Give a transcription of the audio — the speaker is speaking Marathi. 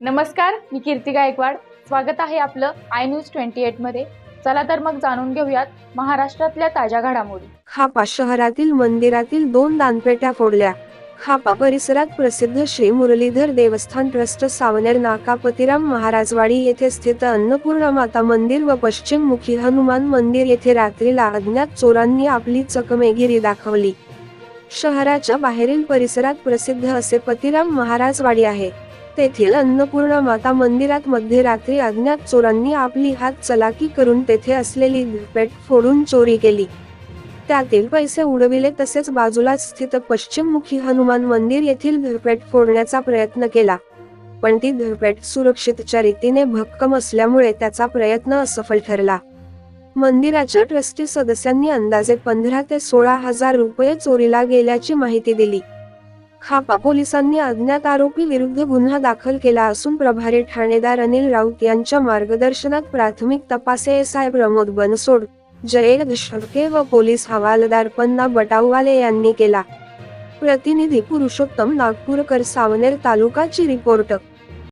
नमस्कार मी कीर्ती गायकवाड. स्वागत आहे आपलं आय न्यूज ट्वेंटी एटमध्ये. चला तर मग जाणून घेऊयात महाराष्ट्रातल्या ताज्या घडामोडी. खापा शहरातील मंदिरातील दोन दानपेट्या फोडल्या. खापा परिसरात प्रसिद्ध श्री मुरलीधर देवस्थान ट्रस्ट सावनेर नाका पतिराम महाराजवाडी येथे स्थित अन्नपूर्णा माता मंदिर व पश्चिममुखी हनुमान मंदिर येथे रात्रीला अज्ञात चोरांनी आपली चकमेगिरी दाखवली. शहराच्या बाहेरील परिसरात प्रसिद्ध असे पतिराम महाराजवाडी आहे. तेथील अन्नपूर्णा माता मंदिरात मध्यरात्री अज्ञात चोरांनी आपली हात चलाकी करून तेथे असलेली पेट फोडून चोरी केली. त्यातील पैसे उडविले तसेच बाजूलाच स्थित पश्चिममुखी हनुमान मंदिर येथील धरपेट फोडण्याचा प्रयत्न केला. पण ती धरपेट सुरक्षितच्या रीतीने भक्कम असल्यामुळे त्याचा प्रयत्न असफल ठरला. मंदिराच्या ट्रस्टी सदस्यांनी अंदाजे पंधरा ते सोळा हजार रुपये चोरीला गेल्याची माहिती दिली. खापा पोलिसांनी अज्ञात आरोपी विरुद्ध गुन्हा दाखल केला असून प्रभारी ठाणेदार अनिल राऊत यांच्या मार्गदर्शनात प्राथमिक तपास एस आय प्रमोद बनसोड जयेद शडके व पोलीस हवालदार पन्ना बटाववाले यांनी केला. प्रतिनिधी पुरुषोत्तम नागपूरकर सावनेर तालुकाची रिपोर्ट.